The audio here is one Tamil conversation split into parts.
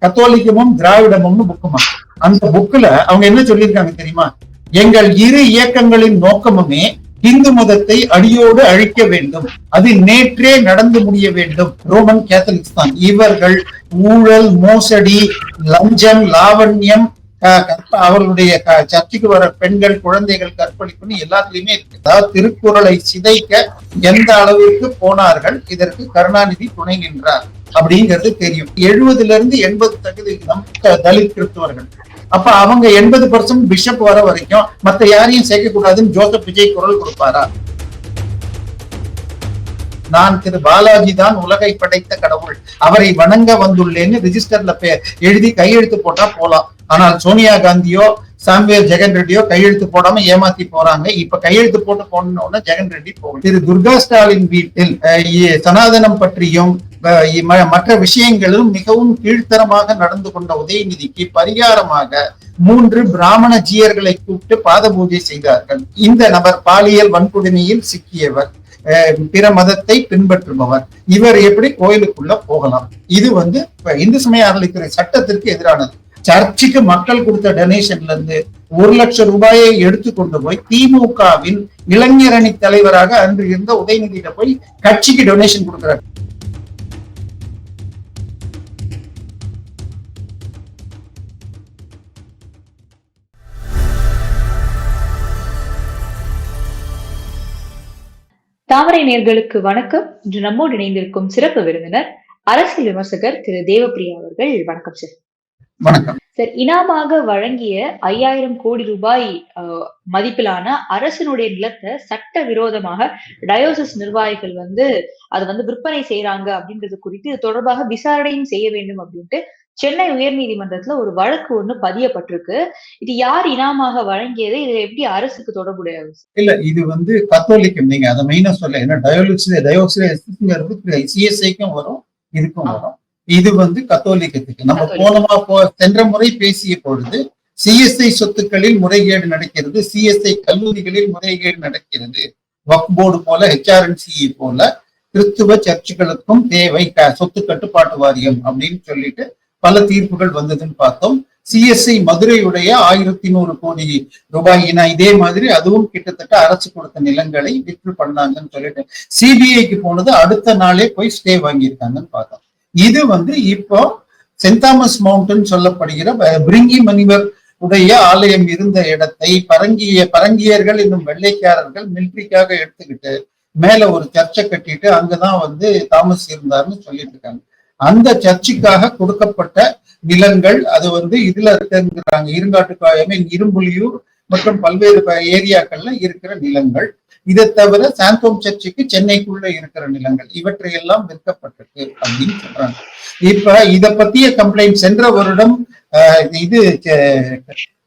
கத்தோலிக்கமும் திராவிடமும்னு புக்குமா அந்த புக்ல அவங்க என்ன சொல்லியிருக்காங்க தெரியுமா? எங்கள் இரு இயக்கங்களின் நோக்கமுமே இந்து மதத்தை அடியோடு அழிக்க வேண்டும். அது நேற்றே நடந்து முடிய வேண்டும். ரோமன் கேத்தலிக்ஸ் தான். இவர்கள் ஊழல் மோசடி லஞ்சம் லாவண்யம் கற்ப- அவர்களுடைய சர்ச்சைக்கு சர்ச்சுக்கு வர பெண்கள் குழந்தைகள் கற்பழிப்புன்னு எல்லாத்துலயுமே இருக்கு. அதாவது திருக்குறளை சிதைக்க எந்த அளவிற்கு போனார்கள் இதற்கு கருணாநிதி துணை நின்றார். அப்படிங்கிறது தெரியும். எழுபதுல இருந்து எண்பது சதவீதம் தலித் கிறிஸ்தவர்கள். அப்ப அவங்க எண்பது பர்சன்ட் பிஷப் வர வரைக்கும் மத்த யாரையும் சேர்க்க கூடாதுன்னு ஜோசப் விஜய் குரல் கொடுப்பாரா? நான் திரு பாலாஜி தான் உலகை படைத்த கடவுள். அவரை வணங்க வந்துள்ளேன்னு ரிஜிஸ்டர்ல பேர் எழுதி கையெழுத்து போட்டா போலாம். ஆனால் சோனியா காந்தியோ சாம்வேல் ஜெகன் ரெட்டியோ கையெழுத்து போடாம ஏமாத்தி போறாங்க. இப்ப கையெழுத்து போட்டு போனோம்னா ஜெகன் ரெட்டி போகும் திரு துர்கா ஸ்டாலின் வீட்டில் சனாதனம் பற்றியும் மற்ற விஷயங்களும் மிகவும் கீழ்த்தரமாக நடந்து கொண்ட உதயநிதிக்கு பரிகாரமாக மூன்று பிராமண ஜீயர்களை கூப்பிட்டு பாத பூஜை செய்தார்கள். இந்த நபர் பாலியல் வன்கொடுமையில் சிக்கியவர் அஹ், பிற மதத்தை பின்பற்றுபவர். இவர் எப்படி கோயிலுக்குள்ள போகலாம்? இது வந்து இந்து சமய அறநிலைத்துறை சட்டத்திற்கு எதிரானது. சர்ச்சுக்கு மக்கள் கொடுத்த டொனேஷன்ல இருந்து ஒரு லட்சம் ரூபாயை எடுத்து கொண்டு போய் திமுகவின் இளைஞரணி தலைவராக அன்று இருந்த உதயநிதியிட போய் கட்சிக்கு டொனேஷன் கொடுக்கிறார். தாமரை நேர்களுக்கு வணக்கம். இன்று நம்மோடு இணைந்திருக்கும் சிறப்பு விருந்தினர் அரசியல் விமர்சகர் திரு தேவப்பிரியா அவர்கள். வணக்கம் சார். வணக்கம். சார் இனாமாக வழங்கிய ஐயாயிரம் கோடி ரூபாய் மதிப்பிலான அரசினுடைய நிலத்தை சட்ட விரோதமாக டயோசிஸ் நிர்வாகிகள் வந்து அதை வந்து விற்பனை செய்யறாங்க அப்படின்றது குறித்து இது தொடர்பாக விசாரணையும் செய்ய வேண்டும் அப்படின்ட்டு சென்னை உயர்நீதிமன்றத்துல ஒரு வழக்கு ஒண்ணு பதியப்பட்டிருக்கு. இது யார் இனாமாக வழங்கியது? இது எப்படி அரசுக்கு தொடர்புடையது? இல்ல இது வந்து கத்தோலிக்கம் நீங்க அதை மெயினா சொல்ல ஏன்னா டயோலிக்ஸ் டயோக்சிங்கிறது சிஎஸ்ஐக்கும் வரும் இதுக்கும் வரும். இது வந்து கத்தோலிக்கத்துக்கு. நம்ம. போனமா போ சென்ற முறை பேசிய பொழுது சிஎஸ்ஐ சொத்துக்களில் முறைகேடு நடக்கிறது சிஎஸ்ஐ கல்லூரிகளில் முறைகேடு நடக்கிறது. வக் போர்டு போல ஹெச்ஆர்என்சிஇ போல கிறிஸ்துவ சர்ச்சுகளுக்கும் தேவை சொத்து கட்டுப்பாட்டு வாரியம் அப்படின்னு சொல்லிட்டு பல தீர்ப்புகள் வந்ததுன்னு பார்த்தோம். சிஎஸ்ஐ மதுரையுடைய ஆயிரத்தி நூறு கோடி ரூபாய் ஏன்னா இதே மாதிரி அதுவும் கிட்டத்தட்ட அரசு கொடுத்த நிலங்களை விற்று பண்ணாங்கன்னு சொல்லிட்டு சிபிஐக்கு போனது அடுத்த நாளே போய் ஸ்டே வாங்கியிருக்காங்கன்னு பார்த்தோம். இது வந்து இப்போ சென்ட் தாமஸ் மவுண்டன் சொல்லப்படுகிற பிரிங்கி மணிவர் உடைய ஆலயம் இருந்த இடத்தை பரங்கிய பரங்கியர்கள் இன்னும் வெள்ளைக்காரர்கள் மிலிட்ரிக்காக எடுத்துக்கிட்டு மேல ஒரு சர்ச்சை கட்டிட்டு அங்கதான் வந்து தாமஸ் இருந்தாருன்னு சொல்லிட்டு இருக்காங்க. அந்த சர்ச்சுக்காக கொடுக்கப்பட்ட நிலங்கள் அது வந்து இதுல இருக்குங்கிறாங்க. இருங்காட்டு ஐ மீன் இரும்புலியூர் மற்றும் பல்வேறு ஏரியாக்கள்ல இருக்கிற நிலங்கள். இதை தவிர சாந்தோம் சர்ச்சுக்கு சென்னைக்குள்ள இருக்கிற நிலங்கள் இவற்றையெல்லாம் விற்கப்பட்டிருக்கு அப்படின்னு சொல்றாங்க. இப்ப இத பத்திய கம்ப்ளைண்ட் சென்ற வருடம் இது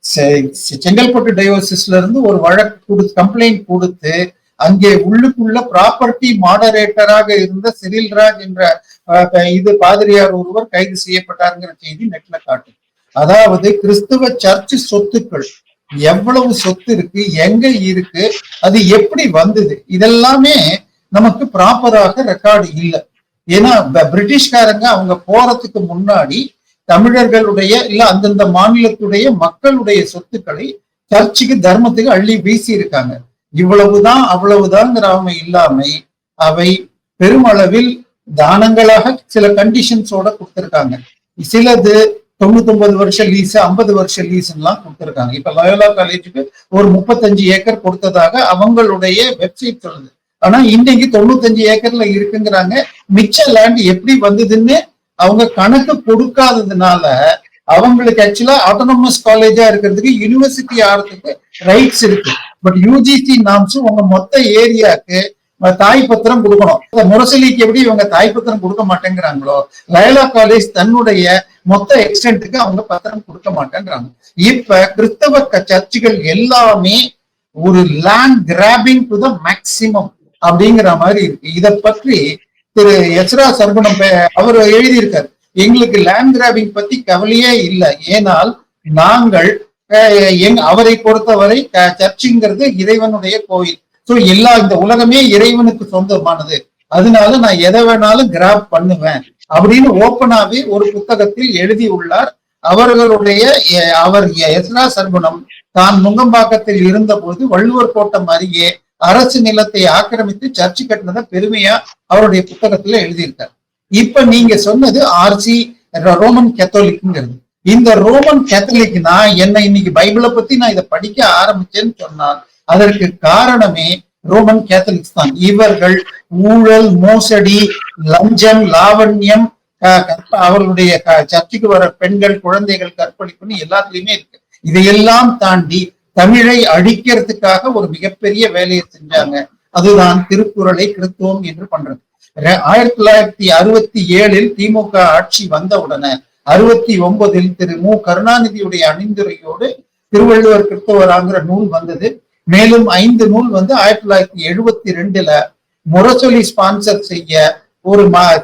செ- செங்கல்பட்டு டயோசிஸ்ல இருந்து ஒரு வழக்கு கொடுத்து கம்ப்ளைண்ட் கொடுத்து அங்கே உள்ளுக்குள்ள ப்ராப்பர்ட்டி மாடரேட்டராக இருந்த சிறில்ராஜ் என்ற இது பாதிரியார் ஒருவர் கைது செய்யப்பட்டாருங்கிற செய்தி நெட்ல காட்டு அதாவது கிறிஸ்துவ சர்ச் சொத்துக்கள் எவ்வளவு சொத்து இருக்கு எங்க இருக்கு அது எப்படி வந்தது? இதெல்லாமே நமக்கு ப்ராப்பராக ரெக்கார்டு இல்லை. ஏன்னா பிரிட்டிஷ்காரங்க அவங்க போறதுக்கு முன்னாடி தமிழர்களுடைய இல்ல அந்தந்த மாநிலத்துடைய மக்களுடைய சொத்துக்களை சர்ச்சுக்கு தர்மத்துக்கு அள்ளி வீசி இருக்காங்க இவ்வளவுதான் அவ்வளவுதான்ங்கிறாம இல்லாமை அவை பெருமளவில் தானங்களாக சில கண்டிஷன்ஸோட கொடுத்திருக்காங்க. சிலது தொண்ணூத்தொன்பது வருஷம் லீஸ் ஐம்பது வருஷம் லீஸ் எல்லாம் இப்ப லயோலா காலேஜுக்கு ஒரு முப்பத்தஞ்சு ஏக்கர் கொடுத்ததாக அவங்களுடைய வெப்சைட் சொல்லுது. ஆனா இன்னைக்கு தொண்ணூத்தஞ்சு ஏக்கர்ல இருக்குங்கிறாங்க. மிச்ச லேண்ட் எப்படி வந்ததுன்னு அவங்க கணக்கு கொடுக்காததுனால அவங்களுக்கு ஆக்சுவலா ஆட்டோனமஸ் காலேஜா இருக்கிறதுக்கு யூனிவர்சிட்டி ஆகிறதுக்கு ரைட்ஸ் இருக்கு. பட் யூஜிசி நாம்ஸும் உங்க மொத்த ஏரியாக்கு தாய் பத்திரம் கொடுக்கணும். முரசலிக்கு எப்படி இவங்க தாய் பத்திரம் கொடுக்க மாட்டேங்கிறாங்களோ லயலா காலேஜ் தன்னுடைய மொத்த எக்ஸ்டென்ட்டுக்கு அவங்க பத்திரம் கொடுக்க மாட்டேன்றாங்க. இப்ப கிறிஸ்தவ சர்ச்சுகள் எல்லாமே ஒரு land grabbing to the maximum அப்படிங்கிற மாதிரி இருக்கு. இதை பற்றி திரு எஸ்ரா சர்குணம் அவர் எழுதியிருக்காரு. எங்களுக்கு லேண்ட் கிராபிங் பத்தி கவலையே இல்லை. ஏனால் நாங்கள் எங் அவரை பொறுத்தவரை சர்ச்சுங்கிறது இறைவனுடைய கோயில். ஸோ எல்லா இந்த உலகமே இறைவனுக்கு சொந்தமானது. அதனால நான் எதை வேணாலும் கிராப் பண்ணுவேன். அப்படின்னு ஓப்பனாவே ஒரு புத்தகத்தில் எழுதியுள்ளார். அவர்களுடைய அவர் எஸ்ரா சர்வனம் தான் நுங்கம்பாக்கத்தில் இருந்தபோது வள்ளுவர் கோட்டம் அருகே அரசு நிலத்தை ஆக்கிரமித்து சர்ச்சு கட்டினதை பெருமையா அவருடைய புத்தகத்துல எழுதியிருக்கார். இப்ப நீங்க சொன்னது ஆர்சி ரோமன் கத்தோலிக்ங்கிறது. இந்த ரோமன் கேத்தலிக் நான் என்ன இன்னைக்கு பைபிளை பத்தி நான் இதை படிக்க ஆரம்பிச்சேன்னு சொன்னால் அதற்கு காரணமே ரோமன் கேத்தலிக்ஸ் தான். இவர்கள் ஊழல் மோசடி லஞ்சம் லாவண்யம் அவர்களுடைய சர்ச்சைக்கு சர்ச்சுக்கு வர பெண்கள் குழந்தைகள் கற்பழிப்புன்னு எல்லாத்துலயுமே இருக்கு. இதையெல்லாம் தாண்டி தமிழை அழிக்கிறதுக்காக ஒரு மிகப்பெரிய வேலையை செஞ்சாங்க. அதுதான் திருக்குறளை கிறித்துவம் என்று பண்றது. ஆயிரத்தி தொள்ளாயிரத்தி அறுபத்தி ஏழில் திமுக ஆட்சி வந்த உடனே அறுபத்தி ஒன்பதில் திரு மு. கருணாநிதியுடைய அணிந்துரையோடு திருவள்ளுவர் கிறிஸ்தவராங்கிற நூல் வந்தது. மேலும் ஐந்து நூல் வந்து ஆயிரத்தி தொள்ளாயிரத்தி எழுபத்தி ரெண்டுல முரசொலி ஸ்பான்சர் செய்ய ஒரு மா-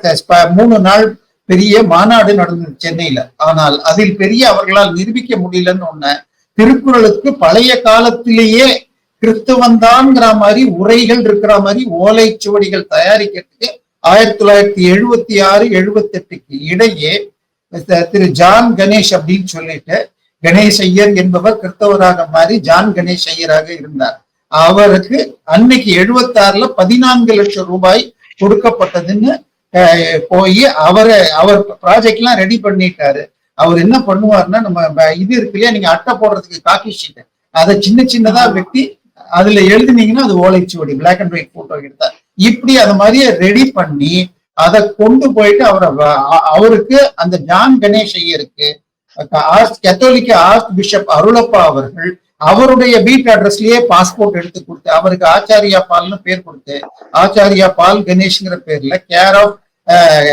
மூணு நாள் பெரிய மாநாடு நடந்தது சென்னையில. ஆனால் அதில் பெரிய அவர்களால் நிரூபிக்க முடியலன்னு ஒண்ணு திருக்குறளுக்கு பழைய காலத்திலேயே கிறிஸ்தவன்தான்ங்கிற மாதிரி உரைகள் இருக்கிற மாதிரி ஓலைச்சுவடிகள் தயாரிக்கிறதுக்கு ஆயிரத்தி தொள்ளாயிரத்தி எழுபத்தி ஆறு எழுபத்தி எட்டுக்கு இடையே த- திரு ஜான் கணேஷ் அப்படின்னு சொல்லிட்டு கணேஷ் ஐயர் என்பவர் கிறிஸ்தவராக மாறி ஜான் கணேஷ் ஐயராக இருந்தார். அவருக்கு அன்னைக்கு எழுபத்தாறுல பதினான்கு லட்சம் ரூபாய் கொடுக்கப்பட்டதுன்னு போய் அவரை அவர் ப்ராஜெக்ட் எல்லாம் ரெடி பண்ணிட்டாரு. அவர் என்ன பண்ணுவாருன்னா நம்ம இது இருக்கு இல்லையா நீங்க அட்டை போடுறதுக்கு காக்கி ஷீட் அதை சின்ன சின்னதா வெட்டி அதுல எழுதுனீங்கன்னா அது ஓலைச்சுவடி பிளாக் அண்ட் ஒயிட் போட்டோ எடுத்தார். இப்படி அது மாதிரியே ரெடி பண்ணி அதை கொண்டு போயிட்டு அவரை அவருக்கு அந்த ஜான் கணேஷ் ஐயருக்கு கத்தோலிக்க ஆர்ச் பிஷப் அருளப்பா அவர்கள் அவருடைய வீட்டு அட்ரஸ்லயே பாஸ்போர்ட் எடுத்து கொடுத்து அவருக்கு ஆச்சாரியா பால்னு பேர் கொடுத்து ஆச்சாரியா பால் கணேஷ்ங்கிற பேர்ல care of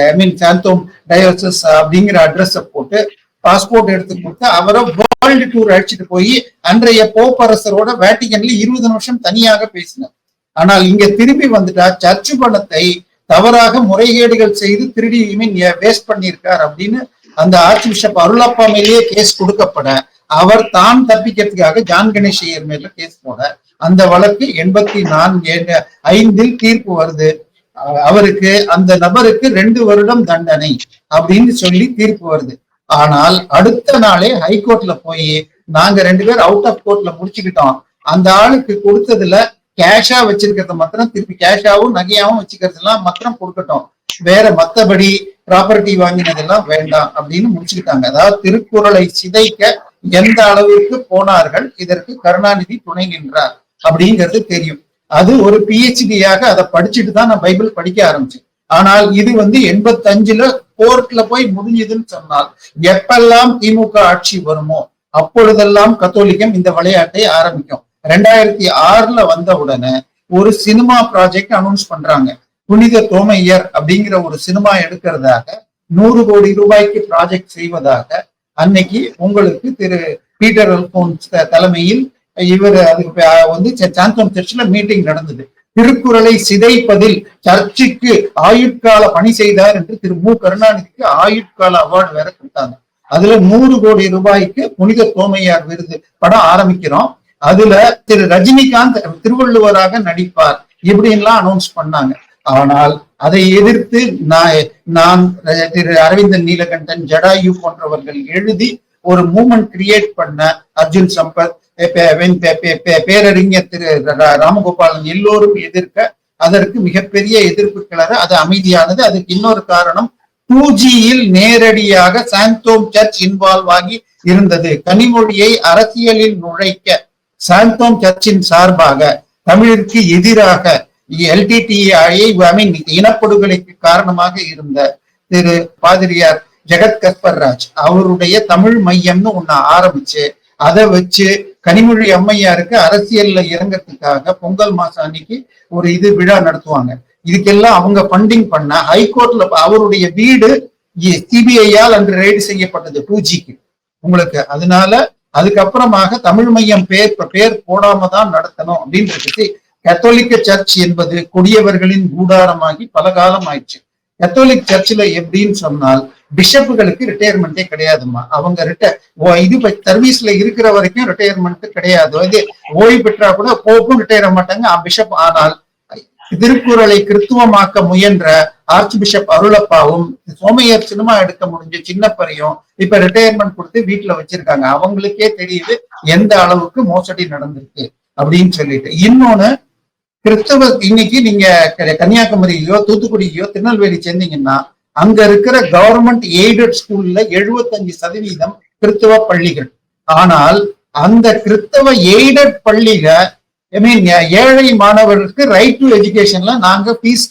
I mean Santhome diocese அப்படிங்கிற அட்ரஸ போட்டு பாஸ்போர்ட் எடுத்து கொடுத்து அவரை வேர்ல்டு டூர் அழைச்சிட்டு போய் அன்றைய போப்பரசரோட வேட்டிகன்ல இருபது நிமிஷம் தனியாக பேசினார். ஆனால் இங்க திரும்பி வந்துட்டா சர்ச்சு பணத்தை தவறாக முறைகேடுகள் செய்து திருடி மீன் வேஸ்ட் பண்ணியிருக்கார் அப்படின்னு அந்த ஆர்ச் பிஷப் அருளப்பா மேலேயே கேஸ் கொடுக்கப்பட அவர் தான் தப்பிக்கிறதுக்காக ஜான் கணேஷ் ஐயர் மேல கேஸ் போட அந்த வழக்கு எண்பத்தி நான்கு ஐந்தில் தீர்ப்பு வருது. அவருக்கு அந்த நபருக்கு ரெண்டு வருடம் தண்டனை அப்படின்னு சொல்லி தீர்ப்பு வருது. ஆனால் அடுத்த நாளே ஹைகோர்ட்ல போய் நாங்க ரெண்டு பேர் அவுட் ஆஃப் கோர்ட்ல முடிச்சுக்கிட்டோம். அந்த ஆளுக்கு கொடுத்ததுல கேஷா வச்சிருக்கிறத மாத்திரம் திருப்பி கேஷாவும் நகையாவும் வச்சுக்கிறதெல்லாம் மாத்திரம் கொடுக்கட்டும். வேற மத்தபடி ப்ராப்பர்ட்டி வாங்கினதெல்லாம் வேண்டாம் அப்படின்னு முடிச்சுக்கிட்டாங்க. அதாவது திருக்குறளை சிதைக்க எந்த அளவிற்கு போனார்கள் இதற்கு கருணாநிதி துணை நின்றார் அப்படிங்கிறது தெரியும். அது ஒரு பிஹெச்டியாக அதை படிச்சுட்டு தான் நான் பைபிள் படிக்க ஆரம்பிச்சேன். ஆனால் இது வந்து எண்பத்தஞ்சுல கோர்ட்ல போய் முடிஞ்சதுன்னு சொன்னால் எப்பெல்லாம் திமுக ஆட்சி வருமோ அப்பொழுதெல்லாம் கத்தோலிக்கம் இந்த விளையாட்டை ஆரம்பிக்கும். ரெண்டாயிரத்தி ஆறுல வந்த உடனே ஒரு சினிமா ப்ராஜெக்ட் அனௌன்ஸ் பண்றாங்க. புனித தோமையர் அப்படிங்கிற ஒரு சினிமா எடுக்கிறதாக நூறு கோடி ரூபாய்க்கு ப்ராஜெக்ட் செய்வதாக அன்னைக்கு உங்களுக்கு திரு பீட்டர் அல்போன்ஸ் த- தலைமையில் இவர் அதுக்கு வந்து ச- சாந்தோம் சர்ச்சில் மீட்டிங் நடந்தது. திருக்குறளை சிதைப்பதில் சர்ச்சுக்கு ஆயுட்கால பணி செய்தார் என்று திரு மு. கருணாநிதிக்கு ஆயுட்கால அவார்டு வேற கொடுத்தாங்க. அதுல நூறு கோடி ரூபாய்க்கு புனித தோமையார் விருது படம் ஆரம்பிக்கிறோம். அதுல திரு ரஜினிகாந்த் திருவள்ளுவராக நடிப்பார் இப்படின்லாம் அனௌன்ஸ் பண்ணாங்க. ஆனால் அதை எதிர்த்து நான் நான் திரு அரவிந்தன் நீலகண்டன் ஜடாயு போன்றவர்கள் எழுதி ஒரு மூமெண்ட் கிரியேட் பண்ண அர்ஜுன் சம்பத் பே- பே- பேரறிஞர் திரு ராமகோபாலன் எல்லோரும் எதிர்க்க அதற்கு மிகப்பெரிய எதிர்ப்பு கிளற அது அமைதியானது. அதுக்கு இன்னொரு காரணம் டூ ஜியில் நேரடியாக சாந்தோம் சர்ச் இன்வால்வ் ஆகி இருந்தது. கனிமொழியை அரசியலில் நுழைக்க சாந்தோம் சர்ச்சின் சார்பாக தமிழிற்கு எதிராக எல்டிடிஐ மீன் இனப்படுகொலைக்கு காரணமாக இருந்த திரு பாதிரியார் ஜெகத் கஸ்பர்ராஜ் அவருடைய தமிழ் மையம்னு ஒன்னு ஆரம்பிச்சு அதை வச்சு கனிமொழி அம்மையாருக்கு அரசியல்ல இறங்கறதுக்காக பொங்கல் மாசம் அன்னைக்கு ஒரு இது விழா நடத்துவாங்க. இதுக்கெல்லாம் அவங்க ஃபண்டிங் பண்ண ஹைகோர்ட்ல அவருடைய வீடு சிபிஐயால் அன்று ரெய்டு செய்யப்பட்டது டூ ஜிக்கு உங்களுக்கு அதனால அதுக்கப்புறமாக தமிழ் மையம் பேர் பேர் போடாம தான் நடத்தணும் அப்படின்றது கத்தோலிக்க சர்ச் என்பது கொடியவர்களின் கூடாரமாகி பல காலம் ஆயிடுச்சு கத்தோலிக் சர்ச்சில் எப்படின்னு சொன்னால் பிஷப்புகளுக்கு ரிட்டையர்மெண்ட்டே கிடையாதுமா அவங்க ரிட்டையர் இது சர்வீஸ்ல இருக்கிற வரைக்கும் ரிட்டையர்மெண்ட் கிடையாது. இது ஓய்வு பெற்றா கூட போப்பும் ரிட்டையர் மாட்டாங்க. பிஷப் ஆனால் திருக்குறளை கிறித்துவமாக்க முயன்ற ஆர்ச் பிஷப் அருளப்பாவும் சோமையர் சினிமா எடுக்க முடிஞ்ச சின்னப்பரையும் இப்ப ரிட்டையர்மெண்ட் கொடுத்து வீட்டுல வச்சிருக்காங்க. அவங்களுக்கே தெரியுது எந்த அளவுக்கு மோசடி நடந்திருக்கு அப்படின்னு சொல்லிட்டு. இன்னொன்னு கிறிஸ்தவ இன்னைக்கு நீங்க க- கன்னியாகுமரியிலயோ தூத்துக்குடியிலயோ திருநெல்வேலி சேர்ந்தீங்கன்னா அங்க இருக்கிற கவர்மெண்ட் எய்டட் ஸ்கூல்ல 75% சதவீதம் கிறிஸ்தவ பள்ளிகள். ஆனால் அந்த கிறிஸ்தவ எய்டட் பள்ளிக ஐ மீன் ஏழை மாணவர்களுக்கு ரைட் டு எஜுகேஷன்ல நாங்க ஃபீஸ்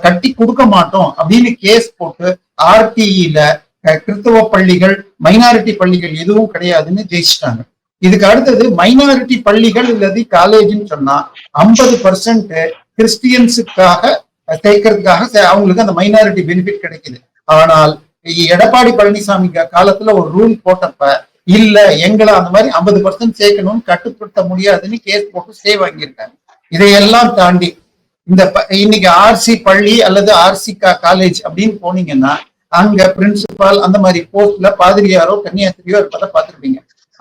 கட்டி கொடுக்க மாட்டோம். அப்படின்னு கேஸ் போட்டு ஆர்டிஇல கிறிஸ்தவ பள்ளிகள் மைனாரிட்டி பள்ளிகள் எதுவும் கிடையாதுன்னு ஜெயிச்சிட்டாங்க. இதுக்கு அடுத்தது மைனாரிட்டி பள்ளிகள் இல்லது காலேஜ்னு சொன்னா ஐம்பது பர்சன்ட் கிறிஸ்டியன்ஸுக்காக சேர்க்கறதுக்காக அவங்களுக்கு அந்த மைனாரிட்டி பெனிஃபிட் கிடைக்குது. ஆனால் எடப்பாடி பழனிசாமி காலத்துல ஒரு ரூல் போட்டப்ப இல்ல எங்களை அந்த மாதிரி ஐம்பது பர்சன்ட் சேர்க்கணும்னு கட்டுப்படுத்த முடியாதுன்னு கேஸ் போட்டு ஸ்டே வாங்கியிருக்காங்க இதையெல்லாம் தாண்டி இந்த இன்னைக்கு ஆர்சி பள்ளி அல்லது ஆர்சி காலேஜ் அப்படின்னு போனீங்கன்னா அங்க பிரின்சிபால் அந்த மாதிரி போஸ்ட்ல பாதிரியாரோ கன்னியாஸ்திரியோ இருப்பதை பார்த்துருப்பீங்க.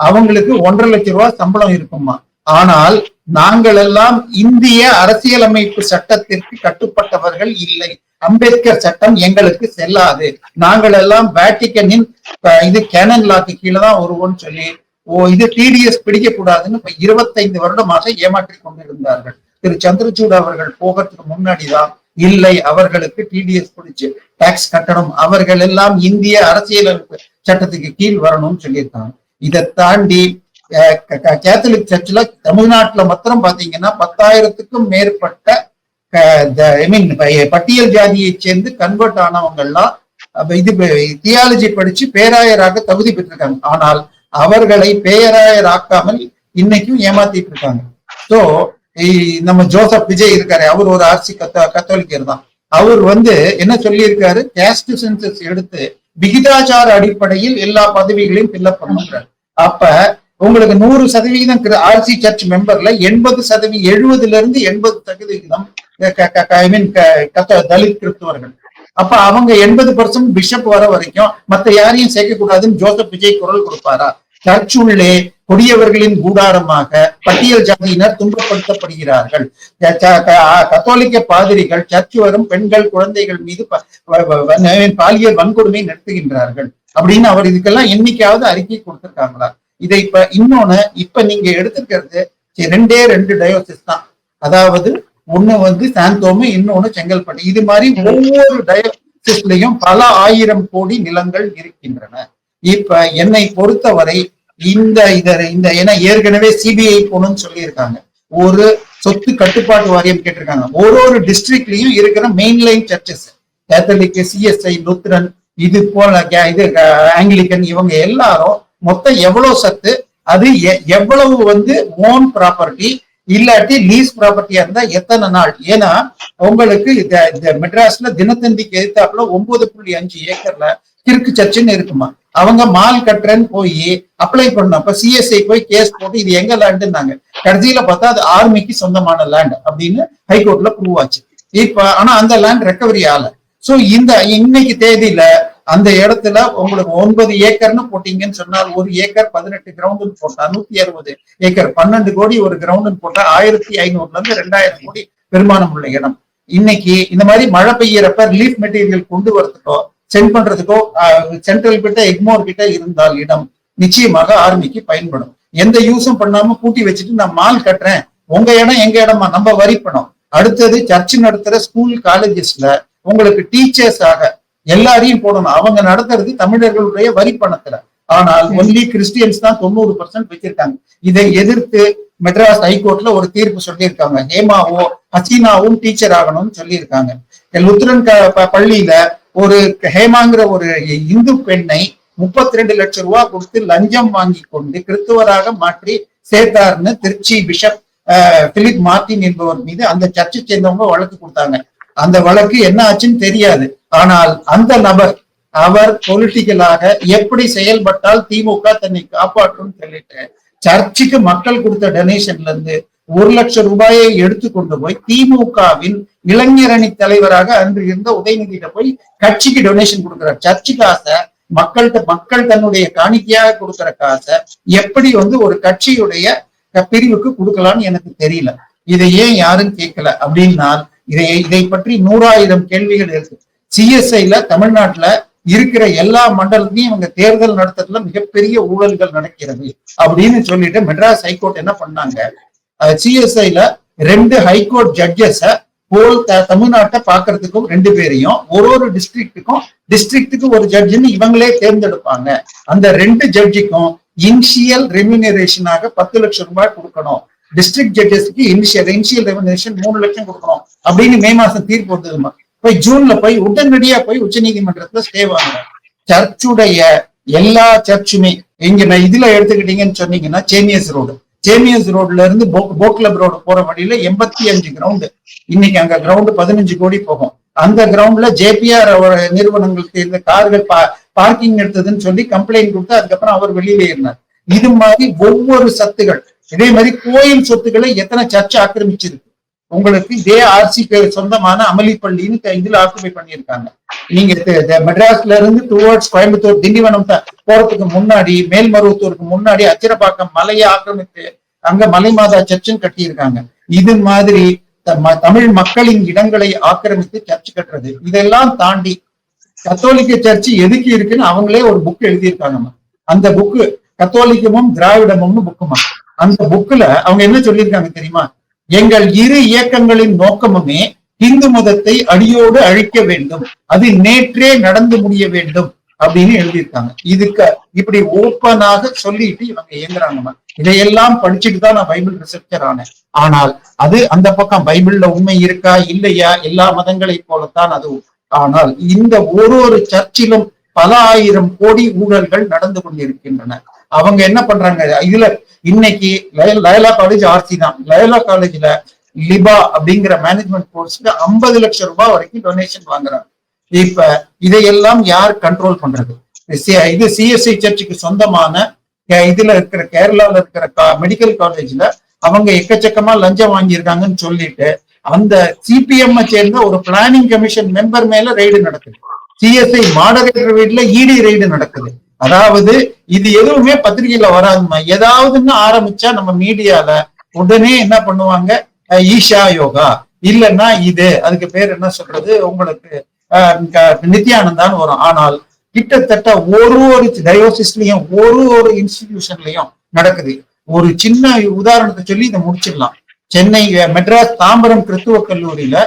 அவங்களுக்கு ஒன்றரை லட்சம் ரூபாய் சம்பளம் இருக்குமா ஆனால் நாங்கள் எல்லாம் இந்திய அரசியலமைப்பு சட்டத்திற்கு கட்டுப்பட்டவர்கள் இல்லை. அம்பேத்கர் சட்டம் எங்களுக்கு செல்லாது. நாங்கள் எல்லாம் வேட்டிக்கனின் இது கேனன் லாக்கு கீழே தான் வருவோம்னு சொல்லி ஓ இது டிடிஎஸ் பிடிக்கக்கூடாதுன்னு இப்ப இருபத்தைந்து வருடமாக ஏமாற்றி கொண்டிருந்தார்கள். திரு. சந்திரசூட் அவர்கள் போகிறதுக்கு முன்னாடிதான் இல்லை அவர்களுக்கு டிடிஎஸ் பிடிச்சு டாக்ஸ் கட்டணும். அவர்கள் எல்லாம் இந்திய அரசியலமைப்பு சட்டத்துக்கு கீழ் வரணும்னு சொல்லியிருக்காங்க. இதை தாண்டி கேத்தலிக் சர்ச்சில் தமிழ்நாட்டுல மாத்திரம் பாத்தீங்கன்னா பத்தாயிரத்துக்கும் மேற்பட்ட ஐ மீன் பட்டியல் ஜாதியை சேர்ந்து கன்வெர்ட் ஆனவங்க எல்லாம் இது தியாலஜி படிச்சு பேராயராக தகுதி பெற்றிருக்காங்க. ஆனால் அவர்களை பேராயர் ஆக்காமல் இன்னைக்கும் ஏமாத்திட்டு இருக்காங்க. சோ நம்ம ஜோசப் விஜய் இருக்காரு. அவர் ஒரு ஆர்சி கத்த கத்தோலிக்கர் தான். அவர் வந்து என்ன சொல்லியிருக்காரு? கேஸ்ட் சென்சஸ் எடுத்து விகிதாச்சார அடிப்படையில் எல்லா பதவிகளையும் ஃபில்அப் பண்ணுறாரு. அப்ப உங்களுக்கு நூறு சதவீதம் ஆர்சி சர்ச் மெம்பர்ல எண்பது சதவீதம் எழுபதுல இருந்து எண்பது சதவீதம் ஐ மீன் தலித் கிறிஸ்தவர்கள். அப்ப அவங்க எண்பது பர்சன்ட் பிஷப் வர வரைக்கும் மத்த யாரையும் சேர்க்க கூடாதுன்னு ஜோசப் விஜய் குரல் கொடுப்பாரா? சர்ச் உள்ளே கொடியவர்களின் கூடாரமாக பட்டியல் ஜாதியினர் துன்பப்படுத்தப்படுகிறார்கள். கத்தோலிக்க பாதிரிகள் சர்ச் வரும் பெண்கள் குழந்தைகள் மீது பாலியல் வன்கொடுமை நடத்துகின்றார்கள் அப்படின்னு அவர் இதுக்கெல்லாம் என்னைக்காவது அறிக்கை கொடுத்திருக்காங்களா? இதை இப்ப இன்னொன்னு இப்ப நீங்க எடுத்திருக்கிறது சரி, ரெண்டே ரெண்டு டயோசிஸ் தான். அதாவது ஒண்ணு வந்து சாந்தோமு இன்னொன்னு செங்கல்பட்டு. இது மாதிரி ஒவ்வொரு டயோசிஸ்லயும் பல ஆயிரம் கோடி நிலங்கள் இருக்கின்றன. இப்ப என்னை பொறுத்தவரை இந்த இத இந்த ஏன்னா ஏற்கனவே சிபிஐ போகணும்னு சொல்லியிருக்காங்க. ஒரு சொத்து கட்டுப்பாட்டு வாரியம் கேட்டிருக்காங்க. ஒரு ஒரு டிஸ்ட்ரிக்ட்லயும் இருக்கிற main line churches Catholic CSI Lutheran இது போல கே- இது ஆங்கிலிக்கன் இவங்க எல்லாரும் மொத்தம் எவ்வளவு சத்து அது எ- எவ்வளவு வந்து ஓன் ப்ராப்பர்ட்டி இல்லாட்டி லீஸ் ப்ராப்பர்ட்டியா இருந்தா எத்தனை நாள்? ஏன்னா உங்களுக்கு இந்த மெட்ராஸ்ல தினத்தந்திக்கு எதிர்த்தாப்புல ஒன்பது புள்ளி அஞ்சு ஏக்கர்ல கிறுக்கு சர்ச்சுன்னு இருக்குமா? அவங்க மால் கட்டுறேன்னு போய் அப்ளை பண்ணப்ப சிஎஸ்ஐ போய் கேஸ் போட்டு இது எங்க லேண்டுன்னாங்க கடைசியில பார்த்தா அது ஆர்மிக்கு சொந்தமான லேண்ட் அப்படின்னு ஹைகோர்ட்ல ப்ரூவ் ஆச்சு. இப்ப ஆனா அந்த லேண்ட் ரெக்கவரி ஆல சோ இந்த இன்னைக்கு தேதியில அந்த இடத்துல உங்களுக்கு ஒன்பது ஏக்கர்னு போட்டீங்கன்னு சொன்னால் ஒரு ஏக்கர் பதினெட்டு கிரவுண்டுன்னு போட்டா நூத்தி அறுபது ஏக்கர். பன்னெண்டு கோடி ஒரு கிரவுண்டுன்னு போட்டா ஆயிரத்தி ஐநூறுல இருந்து ரெண்டாயிரம் கோடி பெருமானம் உள்ள இடம். இன்னைக்கு இந்த மாதிரி மழை பெய்யறப்ப ரிலீஃப் மெட்டீரியல் கொண்டு வரதுக்கோ சென்ட் பண்றதுக்கோ சென்ட்ரல் கிட்ட எக்மோர் கிட்ட இருந்தால் இடம் நிச்சயமாக ஆர்மிக்கு பயன்படும். எந்த யூஸும் பண்ணாம பூட்டி வச்சுட்டு நான் மால் கட்டுறேன். உங்க இடம் எங்க இடமா? நம்ம வரி பணம். அடுத்தது சர்ச் நடத்துற ஸ்கூல் காலேஜஸ்ல உங்களுக்கு டீச்சர்ஸ் ஆக எல்லாரையும் போடணும். அவங்க நடத்துறது தமிழர்களுடைய வரி பணத்துல. ஆனால் ஒன்லி கிறிஸ்டியன்ஸ் தான் தொண்ணூறு பர்சன்ட் வச்சிருக்காங்க. இதை எதிர்த்து மெட்ராஸ் ஹைகோர்ட்ல ஒரு தீர்ப்பு சொல்லியிருக்காங்க. ஹேமாவோ ஹசீனாவும் டீச்சர் ஆகணும்னு சொல்லியிருக்காங்க. லுத்ரன் பள்ளியில ஒரு ஹேமாங்கிற ஒரு இந்து பெண்ணை முப்பத்தி ரெண்டு லட்சம் ரூபாய் கொடுத்து லஞ்சம் வாங்கி கொண்டு கிறிஸ்துவராக மாற்றி சேர்த்தார்னு திருச்சி பிஷப் பிலிப் மார்டின் என்பவர் மீது அந்த சர்ச்சை சேர்ந்தவங்க வழக்கு கொடுத்தாங்க. அந்த வழக்கு என்ன ஆச்சுன்னு தெரியாது. ஆனால் அந்த நபர் அவர் பொலிட்டிக்கலாக எப்படி செயல்பட்டால் திமுக தன்னை காப்பாற்றும் சொல்லிட்டு சர்ச்சுக்கு மக்கள் கொடுத்த டொனேஷன்ல இருந்து ஒரு லட்சம் ரூபாயை எடுத்து கொண்டு போய் திமுகவின் இளைஞரணி தலைவராக அன்று இருந்த உதயநிதியிட்ட போய் கட்சிக்கு டொனேஷன் கொடுக்கிறார் சர்ச்சு காசை மக்கள்கிட்ட மக்கள் தன்னுடைய காணிக்கையாக கொடுக்கிற காசை எப்படி வந்து ஒரு கட்சியுடைய பிரிவுக்கு கொடுக்கலாம்னு எனக்கு தெரியல. இதை ஏன் யாரும் கேட்கல? அப்படின்னா இதை இதை பற்றி நூறாயிரம் கேள்விகள் இருக்கு. சிஎஸ்ஐல தமிழ்நாட்டுல இருக்கிற எல்லா மண்டலத்தையும் இவங்க தேர்தல் நடத்துறதுல மிகப்பெரிய ஊழல்கள் நடக்கிறது அப்படின்னு சொல்லிட்டு மெட்ராஸ் ஹைகோர்ட் என்ன பண்ணாங்க? சிஎஸ்ஐல ரெண்டு ஹைகோர்ட் ஜட்ஜஸ போல் த- தமிழ்நாட்டை பாக்குறதுக்கும் ரெண்டு பேரையும் ஒரு ஒரு டிஸ்ட்ரிக்ட்டுக்கும் டிஸ்ட்ரிக்ட்டுக்கு ஒரு ஜட்ஜின்னு இவங்களே தேர்ந்தெடுப்பாங்க. அந்த ரெண்டு ஜட்ஜிக்கும் இனிஷியல் ரெமினரேஷனாக பத்து லட்சம் ரூபாய் கொடுக்கணும். டிஸ்ட்ரிக்ட் ஜட்ஜஸ்க்கு இனிஷியல் இனிஷியல் ரெமினரேஷன் மூணு லட்சம் கொடுக்கணும். அப்படின்னு மே மாசம் தீர்ப்பு வந்ததுமா போய் ஜூன்ல போய் உடனடியா போய் உச்சநீதிமன்றத்துல ஸ்டே வாங்குறோம் சர்ச்சுடைய எல்லா சர்ச்சுமே இங்க நான் இதுல எடுத்துக்கிட்டீங்கன்னு சொன்னீங்கன்னா சேமியஸ் ரோடு. ஜேமியஸ் ரோட்ல இருந்து போக் கிளப் ரோடு போற வழியில எண்பத்தி அஞ்சு கிரவுண்டு இன்னைக்கு அங்க கிரவுண்ட் பதினஞ்சு கோடி போகும். அந்த கிரவுண்ட்ல ஜேபிஆர் நிறுவனங்களுக்கு இந்த கார்கள் பார்க்கிங் எடுத்ததுன்னு சொல்லி கம்ப்ளைண்ட் கொடுத்து அதுக்கப்புறம் அவர் வெளியில இருந்தார். இது மாதிரி ஒவ்வொரு சத்துகள் இதே மாதிரி கோயில் சொத்துக்களை எத்தனை சர்ச்சை ஆக்கிரமிச்சிருக்கு? உங்களுக்கு இதே ஆர்சி சொந்தமான அமளிப்பள்ளின்னு த- இதுல ஆக்குபை பண்ணியிருக்காங்க. நீங்க மெட்ராஸ்ல இருந்து டுவர்ட்ஸ் கோயம்புத்தூர் திண்டிவனம் போறதுக்கு முன்னாடி மேல்மருவத்தூருக்கு முன்னாடி அச்சிரப்பாக்கம் மலையை ஆக்கிரமித்து அங்க மலை மாதா சர்ச்சுன்னு கட்டியிருக்காங்க. இது மாதிரி த- ம- தமிழ் மக்களின் இடங்களை ஆக்கிரமித்து சர்ச் கட்டுறது. இதெல்லாம் தாண்டி கத்தோலிக்க சர்ச் எதுக்கு இருக்குன்னு அவங்களே ஒரு புக் எழுதியிருக்காங்கம்மா. அந்த புக்கு கத்தோலிக்கமும் திராவிடமும்னு புக்குமா அந்த புக்ல அவங்க என்ன சொல்லியிருக்காங்க தெரியுமா? எங்கள் இரு இயக்கங்களின் நோக்கமுமே இந்து மதத்தை அடியோடு அழிக்க வேண்டும். அது நேற்றே நடந்து முடிய வேண்டும் அப்படின்னு எழுதியிருக்காங்க. இதுக்கு இப்படி ஓப்பனாக சொல்லிட்டு இவங்க இயங்குறாங்கம்மா இதையெல்லாம் படிச்சுட்டு தான் நான் பைபிள் ரிசர்ச்சர் ஆனேன். ஆனால் அது அந்த பக்கம் பைபிள்ல உண்மை இருக்கா இல்லையா எல்லா மதங்களைப் போலத்தான் அது. ஆனால் இந்த ஒரு ஒரு சர்ச்சிலும் பல ஆயிரம் கோடி ஊழல்கள் நடந்து கொண்டிருக்கின்றன. அவங்க என்ன பண்றாங்க? இதுல இன்னைக்கு லயலா காலேஜ் ஆர்சி தான். லயலா காலேஜ்ல லிபா அப்படிங்கிற மேனேஜ்மெண்ட் கோர்ஸ்க்கு ஐம்பது லட்சம் ரூபாய் வரைக்கும் டொனேஷன் வாங்குறாங்க. இப்ப இதையெல்லாம் யார் கண்ட்ரோல் பண்றது? சி- இது சிஎஸ்சி சர்ச்சுக்கு சொந்தமான கே- இதுல இருக்கிற கேரளால இருக்கிற மெடிக்கல் காலேஜ்ல அவங்க எக்கச்சக்கமா லஞ்சம் வாங்கியிருக்காங்கன்னு சொல்லிட்டு அந்த சிபிஎம் சேர்ந்த ஒரு பிளானிங் கமிஷன் மெம்பர் மேல ரெய்டு நடக்குது. சிஎஸ்ஐ மாடரேட்டர் வீட்டுல இடி ரெய்டு நடக்குது. அதாவது இது எதுவுமே பத்திரிகையில வராதுமா ஏதாவதுன்னு ஆரம்பிச்சா நம்ம மீடியால உடனே என்ன பண்ணுவாங்க? ஈஷா யோகா. இல்லைன்னா இது. அதுக்கு பேர் என்ன சொல்றது? உங்களுக்கு நித்யானந்தான்னு வரும். ஆனால் கிட்டத்தட்ட ஒரு ஒரு டயோசிஸ்லயும் ஒரு ஒரு இன்ஸ்டிடியூஷன்லயும் நடக்குது. ஒரு சின்ன உதாரணத்தை சொல்லி இதை முடிச்சிடலாம். சென்னை மெட்ராஸ் தாம்பரம் கிறிஸ்துவ கல்லூரியில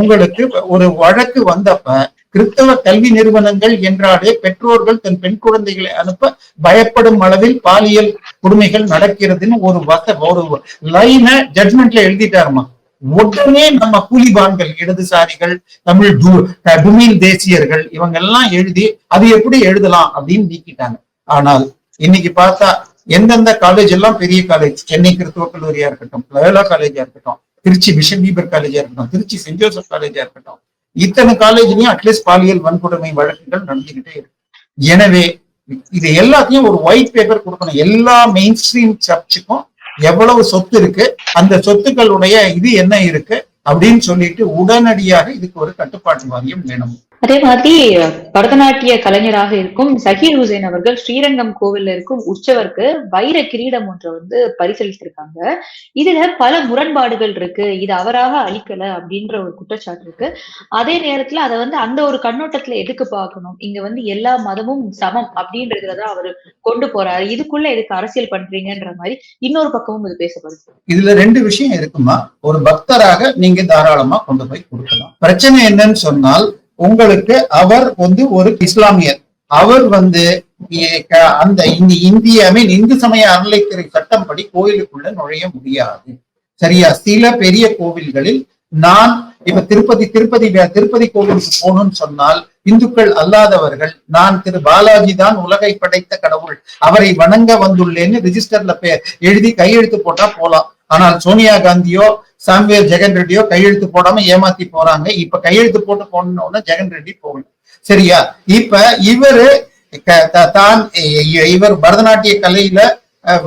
உங்களுக்கு ஒரு வழக்கு வந்தப்ப கிறிஸ்தவ கல்வி நிறுவனங்கள் என்றாலே பெற்றோர்கள் தன் பெண் குழந்தைகளை அனுப்ப பயப்படும் அளவில் பாலியல் கொடுமைகள் நடக்கிறதுன்னு ஒரு வச ஒரு லைனை ஜட்மெண்ட்ல எழுதிட்டாருமா? உடனே நம்ம கூலிபான்கள் இடதுசாரிகள் தமிழ் அஹ் டுமில் தேசியர்கள் இவங்க எல்லாம் எழுதி அது எப்படி எழுதலாம் அப்படின்னு நீக்கிட்டாங்க. ஆனால் இன்னைக்கு பார்த்தா எந்தெந்த காலேஜ் எல்லாம் பெரிய காலேஜ் சென்னை கிறிஸ்துவ கல்லூரியா இருக்கட்டும் லயோலா காலேஜா இருக்கட்டும் திருச்சி பிஷப் பீபர் காலேஜா இருக்கட்டும் திருச்சி சென்ட் ஜோசப் காலேஜா இருக்கட்டும் இத்தனை காலேஜ்லயும் அட்லீஸ்ட் பாலியல் வன்கொடுமை வழக்குகள் நடந்துகிட்டே இருக்கு. எனவே இது எல்லாத்தையும் ஒரு ஒயிட் பேப்பர் கொடுக்கணும். எல்லா மெயின் ஸ்ட்ரீம் சர்ச்சுக்கும் எவ்வளவு சொத்து இருக்கு அந்த சொத்துக்களுடைய இது என்ன இருக்கு அப்படின்னு சொல்லிட்டு உடனடியாக இதுக்கு ஒரு கட்டுப்பாட்டு வாரியம் வேணும். அதே மாதிரி பரதநாட்டிய கலைஞராக இருக்கும் சகீர் ஹுசைன் அவர்கள் ஸ்ரீரங்கம் கோவில்ல இருக்கும் உற்சவருக்கு வைர கிரீடம் ஒன்றை வந்து பரிசளித்திருக்காங்க. இதுல பல முரண்பாடுகள் இருக்கு. இது அவராக அழிக்கல அப்படின்ற ஒரு குற்றச்சாட்டு இருக்கு. அதே நேரத்துல அதை வந்து அந்த ஒரு கண்ணோட்டத்துல எதுக்கு பார்க்கணும்? இங்க வந்து எல்லா மதமும் சமம் அப்படின்றதுலதான் அவர் கொண்டு போறாரு. இதுக்குள்ள எதுக்கு அரசியல் பண்றீங்கன்ற மாதிரி இன்னொரு பக்கமும் இது பேசப்படுது. இதுல ரெண்டு விஷயம் இருக்குமா? ஒரு பக்தராக நீங்க தாராளமா கொண்டு போய் கொடுக்கலாம். பிரச்சனை என்னன்னு சொன்னால் உங்களுக்கு அவர் வந்து ஒரு இஸ்லாமியர். அவர் வந்து அந்த இந்த இந்திய மீன் இந்து சமய அறநிலைத்துறை சட்டம்படி கோயிலுக்குள்ள நுழைய முடியாது. சரியா? சில பெரிய கோவில்களில் நான் இப்ப திருப்பதி திருப்பதி திருப்பதி கோவிலுக்கு போகணும்னு சொன்னால் இந்துக்கள் அல்லாதவர்கள் நான் திரு பாலாஜி தான் உலகை படைத்த கடவுள் அவரை வணங்க வந்துள்ளேன்னு ரிஜிஸ்டர்ல பே எழுதி கையெழுத்து போட்டா போலாம். ஆனால் சோனியா காந்தியோ சாம்வேல் ஜெகன் ரெட்டியோ கையெழுத்து போடாம ஏமாத்தி போறாங்க. இப்ப கையெழுத்து போட்டு போனோம்னா ஜெகன் ரெட்டி போகணும் சரியா? இப்ப இவரு தான் இவர் பரதநாட்டிய கலையில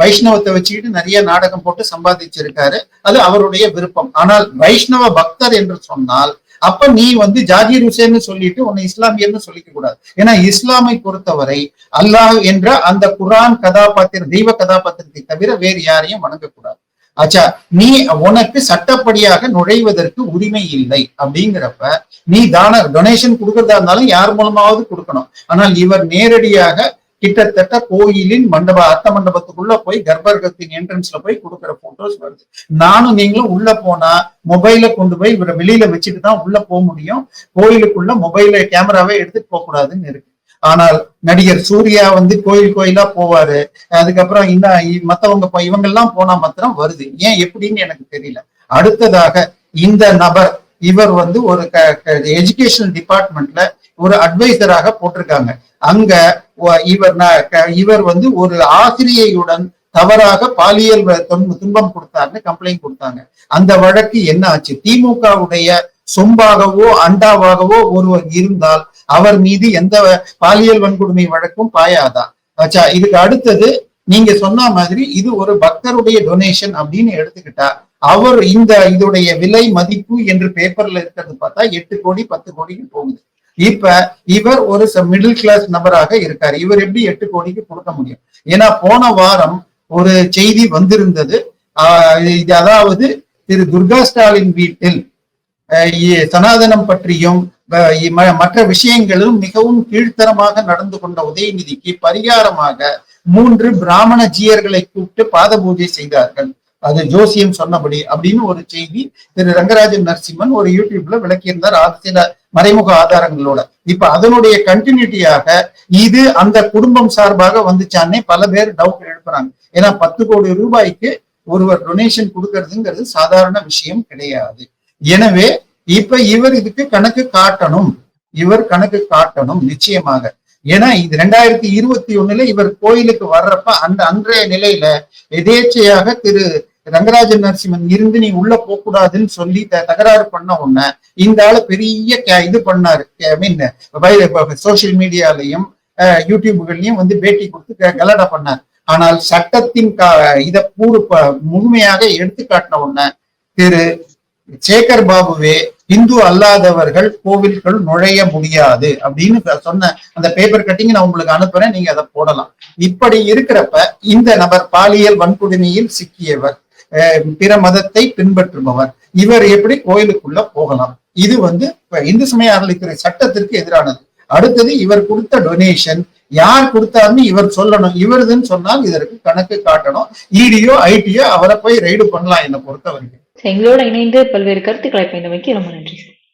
வைஷ்ணவத்தை வச்சுக்கிட்டு நிறைய நாடகம் போட்டு சம்பாதிச்சிருக்காரு. அது அவருடைய விருப்பம். ஆனால் வைஷ்ணவ பக்தர் என்று சொன்னால் அப்ப நீ வந்து ஜாகிர் ஹுசேன்னு சொல்லிட்டு உன்னை இஸ்லாமியர்னு சொல்லிக்க கூடாது. ஏன்னா இஸ்லாமை பொறுத்தவரை அல்லாஹ் என்ற அந்த குர்ஆன் கதாபாத்திர தெய்வ கதாபாத்திரத்தை தவிர வேறு யாரையும் வணங்கக்கூடாது. ஆச்சா நீ உனக்கு சட்டப்படியாக நுழைவதற்கு உரிமை இல்லை. அப்படிங்கிறப்ப நீ தான டொனேஷன் கொடுக்கறதா இருந்தாலும் யார் மூலமாவது கொடுக்கணும். ஆனால் இவர் நேரடியாக கிட்டத்தட்ட கோயிலின் மண்டப அர்த்த மண்டபத்துக்குள்ள போய் கர்ப்பகத்தின் என்ட்ரன்ஸ்ல போய் கொடுக்குற போட்டோஸ் வருது. நானும் நீங்களும் உள்ள போனா மொபைல கொண்டு போய் இவரை வெளியில வச்சுட்டு தான் உள்ள போக முடியும். கோயிலுக்குள்ள மொபைல கேமராவே எடுத்துட்டு போக கூடாதுன்னு இருக்கு. ஆனால் நடிகர் சூர்யா வந்து கோயில் கோயிலா போவாரு. அதுக்கப்புறம் இன்னும் மத்தவங்க இவங்க எல்லாம் போனா மாத்திரம் வருது. ஏன் எப்படின்னு எனக்கு தெரியல. அடுத்ததாக இந்த நபர் இவர் வந்து ஒரு எஜுகேஷன் டிபார்ட்மெண்ட்ல ஒரு அட்வைசராக போட்டிருக்காங்க. அங்க இவர் க- இவர் வந்து ஒரு ஆசிரியையுடன் தவறாக பாலியல் துன்பம் கொடுத்தாருன்னு கம்ப்ளைண்ட் கொடுத்தாங்க. அந்த வழக்கு என்ன ஆச்சு? திமுகவுடைய சொம்பாகவோ அண்டாவாகவோ ஒருவர் இருந்தால் அவர் மீது எந்த பாலியல் வன்கொடுமை வழக்கும் பாயாதா? ஆச்சா இதுக்கு அடுத்தது நீங்க சொன்ன மாதிரி இது ஒரு பக்தருடைய டொனேஷன் அப்படின்னு எடுத்துக்கிட்டா அவர் இந்த இதோடைய விலை மதிப்பு என்று பேப்பர்ல இருக்கிறது பார்த்தா எட்டு கோடி பத்து கோடிக்கு போகுது. இப்ப இவர் ஒரு மிடில் கிளாஸ் நபராக இருக்காரு. இவர் எப்படி எட்டு கோடிக்கு கொடுக்க முடியும்? ஏன்னா போன வாரம் ஒரு செய்தி வந்திருந்தது. ஆஹ் இது அதாவது திரு துர்கா ஸ்டாலின் வீட்டில் சனாதனம் பற்றியும் மற்ற விஷயங்களும் மிகவும் கீழ்த்தரமாக நடந்து கொண்ட உதயநிதிக்கு பரிகாரமாக மூன்று பிராமண ஜீயர்களை கூப்பிட்டு பாத பூஜை செய்தார்கள். அது ஜோசியம் சொன்னபடி அப்படின்னு ஒரு செய்தி திரு ரங்கராஜன் நரசிம்மன் ஒரு யூடியூப்ல விளக்கியிருந்தார். சில மறைமுக ஆதாரங்களோட. இப்ப அதனுடைய கண்டினியூட்டியாக இது அந்த குடும்பம் சார்பாக வந்துச்சானே பல பேர் டவுட் எழுப்புறாங்க. ஏன்னா பத்து கோடி ரூபாய்க்கு ஒருவர் டொனேஷன் கொடுக்கறதுங்கிறது சாதாரண விஷயம் கிடையாது. எனவே இப்ப இவர் இதுக்கு கணக்கு காட்டணும். இவர் கணக்கு காட்டணும் நிச்சயமாக. ஏன்னா இது ரெண்டாயிரத்தி இருபத்தி ஒண்ணுல இவர் கோயிலுக்கு வர்றப்ப அந்த அன்றைய நிலையில எதேச்சையாக திரு ரங்கராஜன் நரசிம்மன் இருந்து நீ உள்ள போக கூடாதுன்னு சொல்லி த- தகராறு பண்ண உடனே இந்த ஆளு பெரிய கே- இது பண்ணாரு. ஐ மீன் சோசியல் மீடியாலையும் யூடியூபுகள்லயும் வந்து பேட்டி கொடுத்து க- பண்ணார். ஆனால் சட்டத்தின் கா இத ப- முழுமையாக எடுத்து காட்டின உடனே திரு சேகர் பாபுவே இந்து அல்லாதவர்கள் கோவில்கள் நுழைய முடியாது அப்படின்னு சொன்ன அந்த பேப்பர் கட்டிங் நான் உங்களுக்கு அனுப்புறேன் நீங்க அதை போடலாம். இப்படி இருக்கிறப்ப இந்த நபர் பாலியல் வன்கொடுமையில் சிக்கியவர் பிற மதத்தை பின்பற்றுபவர் இவர் எப்படி கோயிலுக்குள்ள போகலாம்? இது வந்து இந்து சமய அறநிலைத்துறை சட்டத்திற்கு எதிரானது. அடுத்தது இவர் கொடுத்த டொனேஷன் யார் கொடுத்தாருன்னு இவர் சொல்லணும். இவருதுன்னு சொன்னால் இதற்கு கணக்கு காட்டணும். இடியோ ஐடியோ அவரை போய் ரைடு பண்ணலாம் என்னை பொறுத்த வரைக்கும் எங்களோட இணைந்து பல்வேறு கருத்துக்களை பயந்தமைக்கு ரொம்ப நன்றி. சார்